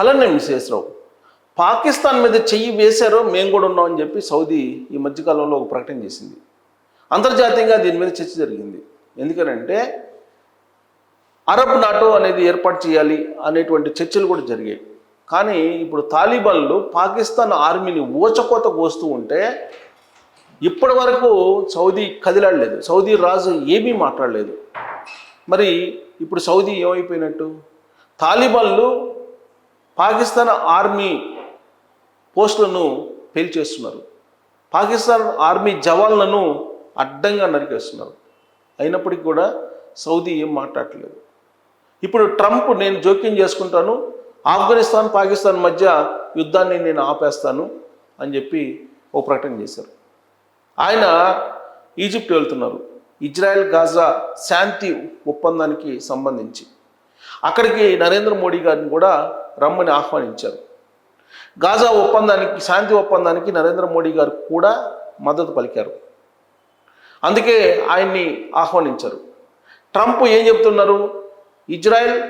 అలానే విశేషరావు పాకిస్తాన్ మీద చెయ్యి వేశారో మేము కూడా ఉన్నామని చెప్పి సౌదీ ఈ మధ్యకాలంలో ఒక ప్రకటన చేసింది. అంతర్జాతీయంగా దీని మీద చర్చ జరిగింది. ఎందుకనంటే అరబ్ నాటో అనేది ఏర్పాటు చేయాలి అనేటువంటి చర్చలు కూడా జరిగాయి. కానీ ఇప్పుడు తాలిబాన్లు పాకిస్తాన్ ఆర్మీని ఊచకోత కోస్తూ ఉంటే ఇప్పటి వరకు సౌదీ కదిలాడలేదు. సౌదీ రాజు ఏమీ మాట్లాడలేదు. మరి ఇప్పుడు సౌదీ ఏమైపోయినట్టు? తాలిబాన్లు పాకిస్తాన్ ఆర్మీ పోస్టులను పేల్చేస్తున్నారు పాకిస్తాన్ ఆర్మీ జవాన్లను అడ్డంగా నరికేస్తున్నారు. అయినప్పటికీ కూడా సౌదీ ఏం మాట్లాడట్లేదు. ఇప్పుడు ట్రంప్ నేను జోక్యం చేసుకుంటాను ఆఫ్ఘనిస్తాన్ పాకిస్తాన్ మధ్య యుద్ధాన్ని నేను ఆపేస్తాను అని చెప్పి ఓ ప్రకటన చేశారు. ఆయన ఈజిప్ట్ వెళ్తున్నారు. ఇజ్రాయెల్ గాజా శాంతి ఒప్పందానికి సంబంధించి. అక్కడికి నరేంద్ర మోడీ గారిని కూడా రమ్మని ఆహ్వానించారు. గాజా ఒప్పందానికి శాంతి ఒప్పందానికి నరేంద్ర మోడీ గారు కూడా మద్దతు పలికారు. అందుకే ఆయన్ని ఆహ్వానించారు. ట్రంప్ ఏం చెప్తున్నారు? ఇజ్రాయెల్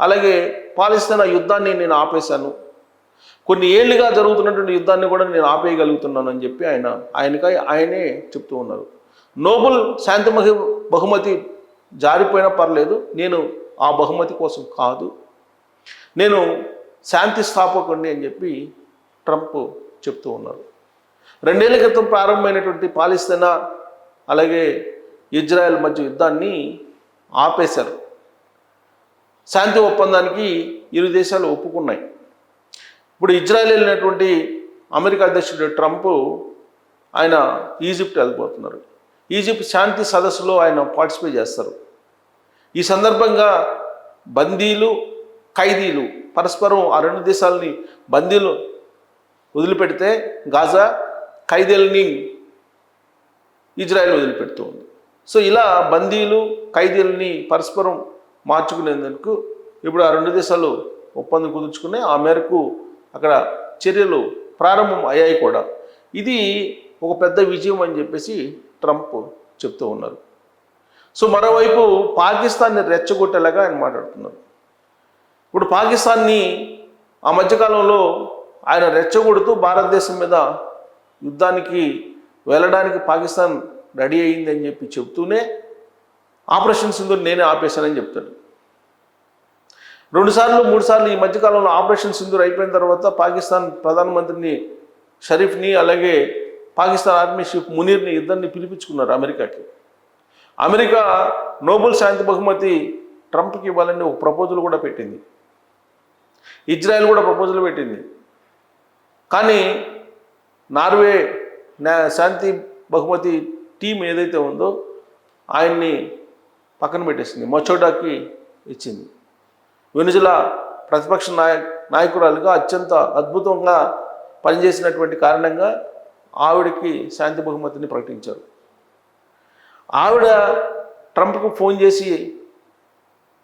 అలాగే పాలిస్తీనా యుద్ధాన్ని నేను ఆపేశాను. కొన్ని ఏళ్ళుగా జరుగుతున్నటువంటి యుద్ధాన్ని కూడా నేను ఆపేయగలుగుతున్నాను అని చెప్పి ఆయన ఆయనకై ఆయనే చెప్తూ ఉన్నారు. నోబుల్ శాంతి మహి బహుమతి జారిపోయినా పర్లేదు నేను ఆ బహుమతి కోసం కాదు. నేను శాంతి స్థాపకుడిని అని చెప్పి ట్రంప్ చెప్తూ ఉన్నారు. రెండేళ్ళ క్రితం ప్రారంభమైనటువంటి పాలిస్తీనా అలాగే ఇజ్రాయెల్ మధ్య యుద్ధాన్ని ఆపేశారు. శాంతి ఒప్పందానికి ఇరు దేశాలు ఒప్పుకున్నాయి. ఇప్పుడు ఇజ్రాయెల్ వెళ్ళినటువంటి అమెరికా అధ్యక్షుడు ట్రంప్ ఆయన ఈజిప్ట్ వెళ్ళిపోతున్నారు. ఈజిప్ట్ శాంతి సదస్సులో ఆయన పార్టిసిపేట్ చేస్తారు. ఈ సందర్భంగా బందీలు ఖైదీలు పరస్పరం ఆ రెండు దేశాలని బందీలు వదిలిపెడితే గాజా ఖైదీలని ఇజ్రాయెల్ వదిలిపెడుతూ ఉంది సో ఇలా బందీలు ఖైదీలని పరస్పరం మార్చుకునేందుకు ఇప్పుడు ఆ రెండు దేశాలు ఒప్పందం కుదుర్చుకుని ఆ మేరకు అక్కడ చర్యలు ప్రారంభం అయ్యాయి కూడా. ఇది ఒక పెద్ద విజయం అని చెప్పేసి ట్రంప్ చెప్తూ ఉన్నారు. సో మరోవైపు పాకిస్తాన్ని రెచ్చగొట్టేలాగా ఆయన మాట్లాడుతున్నారు. ఇప్పుడు పాకిస్తాన్ని ఆ మధ్యకాలంలో ఆయన రెచ్చగొడుతూ భారతదేశం మీద యుద్ధానికి వెళ్ళడానికి పాకిస్తాన్ రెడీ అయ్యిందని చెప్పి చెప్తూనే ఆపరేషన్ సింధూర్ నేనే ఆపేశానని చెప్తాడు. రెండుసార్లు మూడు సార్లు ఈ మధ్యకాలంలో ఆపరేషన్ సింధూర్ అయిపోయిన తర్వాత పాకిస్తాన్ ప్రధానమంత్రిని షరీఫ్ని అలాగే పాకిస్తాన్ ఆర్మీ చీఫ్ మునీర్ని ఇద్దరిని పిలిపించుకున్నారు అమెరికాకి. అమెరికా నోబెల్ శాంతి బహుమతి ట్రంప్కి ఇవ్వాలని ఒక ప్రపోజల్ కూడా పెట్టింది. ఇజ్రాయెల్ కూడా ప్రపోజల్ పెట్టింది. కానీ నార్వే శాంతి బహుమతి టీం ఏదైతే ఉందో ఆయన్ని పక్కన పెట్టేసింది మొచోటాకి ఇచ్చింది. వెనుజులా ప్రతిపక్ష నాయ నాయకురాలుగా అత్యంత అద్భుతంగా పనిచేసినటువంటి కారణంగా ఆవిడకి శాంతి బహుమతిని ప్రకటించారు. ఆవిడ ట్రంప్కు ఫోన్ చేసి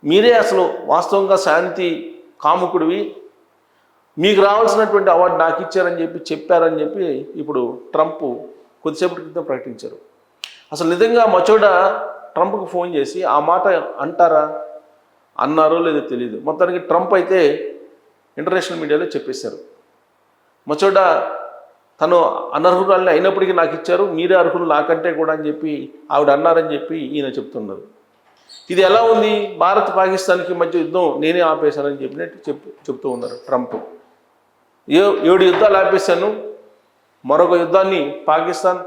మీరే అసలు వాస్తవంగా శాంతి కాముకుడివి. మీకు రావాల్సినటువంటి అవార్డు నాకు ఇచ్చారని చెప్పి చెప్పారని చెప్పి ఇప్పుడు ట్రంప్ కొద్దిసేపటి క్రితం ప్రకటించారు. అసలు నిజంగా మచోడ ట్రంప్కు ఫోన్ చేసి ఆ మాట అంటారా? అన్నారో లేదో తెలియదు మొత్తానికి ట్రంప్ అయితే ఇంటర్నేషనల్ మీడియాలో చెప్పేశారు. మచోడ తను అనర్హురాలని అయినప్పటికీ నాకు ఇచ్చారు మీరే అర్హులు నాకంటే కూడా అని చెప్పి ఆవిడ అన్నారని చెప్పి ఈయన చెప్తున్నారు. ఇది ఎలా ఉంది? భారత్ పాకిస్తాన్కి మధ్య యుద్ధం నేనే ఆపేశానని చెప్పినట్టు చెప్పు చెప్తూ ఉన్నారు ట్రంప్. ఏ ఏడు యుద్ధాలు ఆపేశాను. మరొక యుద్ధాన్ని పాకిస్తాన్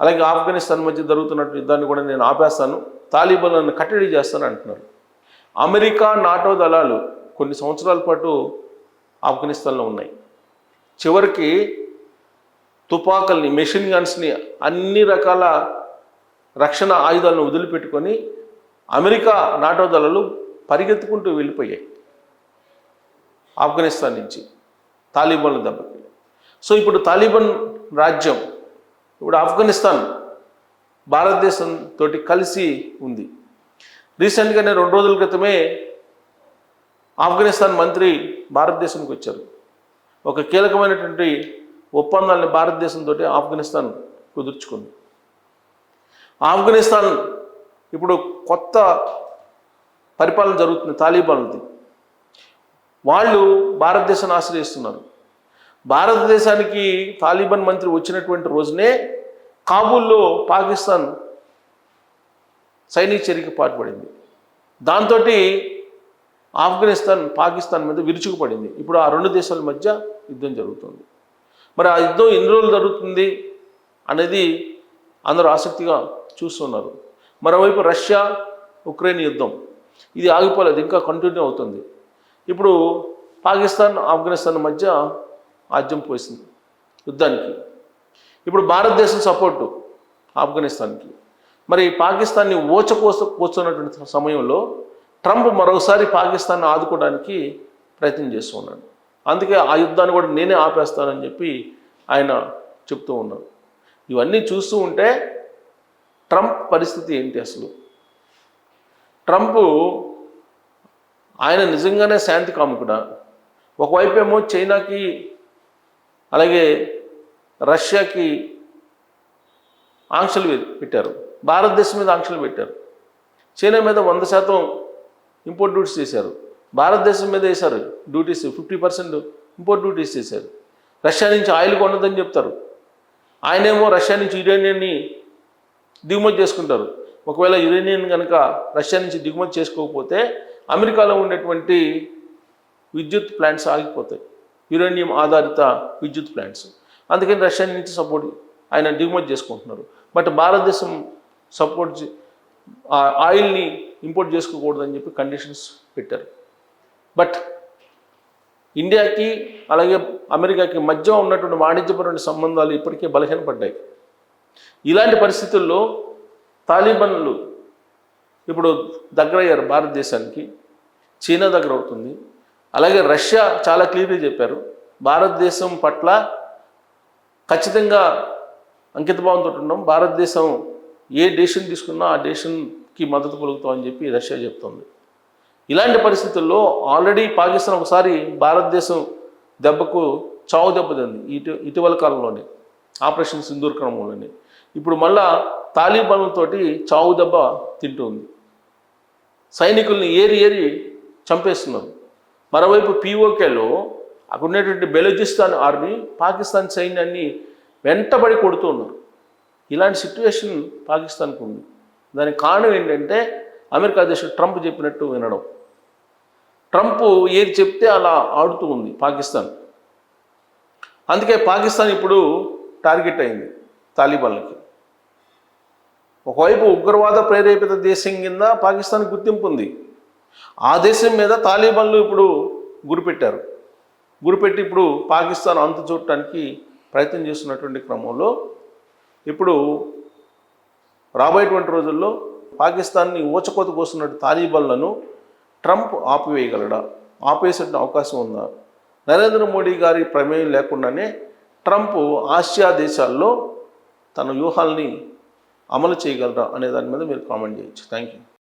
అలాగే ఆఫ్ఘనిస్తాన్ మధ్య జరుగుతున్నట్టు యుద్ధాన్ని కూడా నేను ఆపేస్తాను. తాలిబాన్లను కట్టడి చేస్తాను అంటున్నారు. అమెరికా నాటో దళాలు కొన్ని సంవత్సరాల పాటు ఆఫ్ఘనిస్తాన్లో ఉన్నాయి. చివరికి తుపాకుల్ని మెషిన్ గన్స్ని అన్ని రకాల రక్షణ ఆయుధాలను వదిలిపెట్టుకొని అమెరికా నాటో దళాలు పరిగెత్తుకుంటూ వెళ్ళిపోయాయి. ఆఫ్ఘనిస్తాన్ నుంచి తాలిబాన్ల దెబ్బకి. సో ఇప్పుడు తాలిబాన్ రాజ్యం ఇప్పుడు ఆఫ్ఘనిస్తాన్ భారతదేశం తోటి కలిసి ఉంది. రీసెంట్గానే రెండు రోజుల క్రితమే ఆఫ్ఘనిస్తాన్ మంత్రి భారతదేశానికి వచ్చారు. ఒక కీలకమైనటువంటి ఒప్పందాలని భారతదేశంతో ఆఫ్ఘనిస్తాన్ కుదుర్చుకుంది. ఆఫ్ఘనిస్తాన్ ఇప్పుడు కొత్త పరిపాలన జరుగుతుంది తాలిబాన్ది వాళ్ళు భారతదేశాన్ని ఆశ్రయిస్తున్నారు. భారతదేశానికి తాలిబాన్ మంత్రి వచ్చినటువంటి రోజునే కాబూల్లో పాకిస్తాన్ సైనిక చర్యకి పాటుపడింది. దాంతో ఆఫ్ఘనిస్తాన్ పాకిస్తాన్ మీద విరుచుకుపడింది. ఇప్పుడు ఆ రెండు దేశాల మధ్య యుద్ధం జరుగుతుంది. మరి ఆ యుద్ధం ఎన్ని రోజులు జరుగుతుంది అనేది అందరూ ఆసక్తిగా చూస్తున్నారు. మరోవైపు రష్యా ఉక్రెయిన్ యుద్ధం ఇది ఆగిపోలేదు ఇంకా కంటిన్యూ అవుతుంది. ఇప్పుడు పాకిస్తాన్ ఆఫ్ఘనిస్తాన్ మధ్య ఆజ్యం పోసింది యుద్ధానికి. ఇప్పుడు భారతదేశం సపోర్టు ఆఫ్ఘనిస్తాన్కి. మరి పాకిస్తాన్ని ఓచకోస కూర్చున్నటువంటి సమయంలో ట్రంప్ మరోసారి పాకిస్తాన్ని ఆదుకోవడానికి ప్రయత్నం చేస్తూ ఉన్నాడు. అందుకే ఆ యుద్ధాన్ని కూడా నేనే ఆపేస్తానని చెప్పి ఆయన చెప్తూ ఉన్నారు. ఇవన్నీ చూస్తూ ఉంటే ట్రంప్ పరిస్థితి ఏంటి అసలు? ట్రంప్ ఆయన నిజంగానే శాంతి కాముకుడా? ఒకవైపు ఏమో చైనాకి అలాగే రష్యాకి ఆంక్షలు పెట్టారు. భారతదేశం మీద ఆంక్షలు పెట్టారు. చైనా మీద వంద శాతం ఇంపోర్ట్ డ్యూటీస్ చేశారు. భారతదేశం మీద వేశారు duties fifty percent import duties చేశారు. రష్యా నుంచి ఆయిల్ కొనదని చెప్తారు. ఆయనేమో రష్యా నుంచి యురేనియన్ని దిగుమతి చేసుకుంటారు. ఒకవేళ యురేనియన్ కనుక రష్యా నుంచి దిగుమతి చేసుకోకపోతే అమెరికాలో ఉండేటువంటి విద్యుత్ ప్లాంట్స్ ఆగిపోతాయి. యురేనియం ఆధారిత విద్యుత్ ప్లాంట్స్. అందుకని రష్యా నుంచి సపోర్ట్ ఆయన దిగుమతి చేసుకుంటున్నారు. బట్ భారతదేశం సపోర్ట్ ఆ ఆయిల్ని ఇంపోర్ట్ చేసుకోకూడదని చెప్పి కండిషన్స్ పెట్టారు. బట్ ఇండియాకి అలాగే అమెరికాకి మధ్య ఉన్నటువంటి వాణిజ్యపరమైన సంబంధాలు ఇప్పటికే బలహీనపడ్డాయి. ఇలాంటి పరిస్థితుల్లో తాలిబన్లు ఇప్పుడు దగ్గరయ్యారు భారతదేశానికి. చైనా దగ్గర అవుతుంది. అలాగే రష్యా చాలా క్లియర్గా చెప్పారు. భారతదేశం పట్ల ఖచ్చితంగా అంకితభావంతో ఉన్నాం భారతదేశం ఏ డెసిషన్ తీసుకున్నా ఆ డెసిషన్కి మద్దతు కలుగుతామని చెప్పి రష్యా చెప్తుంది. ఇలాంటి పరిస్థితుల్లో ఆల్రెడీ పాకిస్తాన్ ఒకసారి భారతదేశం దెబ్బకు చావు దెబ్బతింది ఇటు ఇటీవల కాలంలోనే. ఆపరేషన్ సింధూర్ క్రమంలోనే. ఇప్పుడు మళ్ళా తాలిబాన్లతోటి చావు దెబ్బ తింటుంది. సైనికుల్ని ఏరి ఏరి చంపేస్తున్నారు. మరోవైపు పీఓకేలో అక్కడ ఉండేటువంటి బెలూచిస్తాన్ ఆర్మీ పాకిస్తాన్ సైన్యాన్ని వెంటబడి కొడుతూ ఉన్నారు ఇలాంటి సిచ్యువేషన్ పాకిస్తాన్కు ఉంది. దానికి కారణం ఏంటంటే అమెరికా అధ్యక్షుడు ట్రంప్ చెప్పినట్టు వినడం. ట్రంప్ ఏది చెప్తే అలా ఆడుతూ ఉంది పాకిస్తాన్. అందుకే పాకిస్తాన్ ఇప్పుడు టార్గెట్ అయింది తాలిబాన్లకి. ఒకవైపు ఉగ్రవాద ప్రేరేపిత దేశం కింద పాకిస్తాన్ గుర్తింపు ఉంది. ఆ దేశం మీద తాలిబాన్లు ఇప్పుడు గురిపెట్టారు. గురిపెట్టి ఇప్పుడు పాకిస్తాన్ అంతు చూడటానికి ప్రయత్నం చేస్తున్నటువంటి క్రమంలో ఇప్పుడు రాబోయేటువంటి రోజుల్లో పాకిస్తాన్ని ఊచకోత కోస్తున్నట్టు తాలిబాన్లను ట్రంప్ ఆపివేయగలడా? ఆపేసే అవకాశం ఉందా? నరేంద్ర మోడీ గారి ప్రమేయం లేకుండానే ట్రంప్ ఆసియా దేశాల్లో తన వ్యూహాల్ని అమలు చేయగలరా అనే దాని మీద మీరు కామెంట్ చేయొచ్చు. Thank you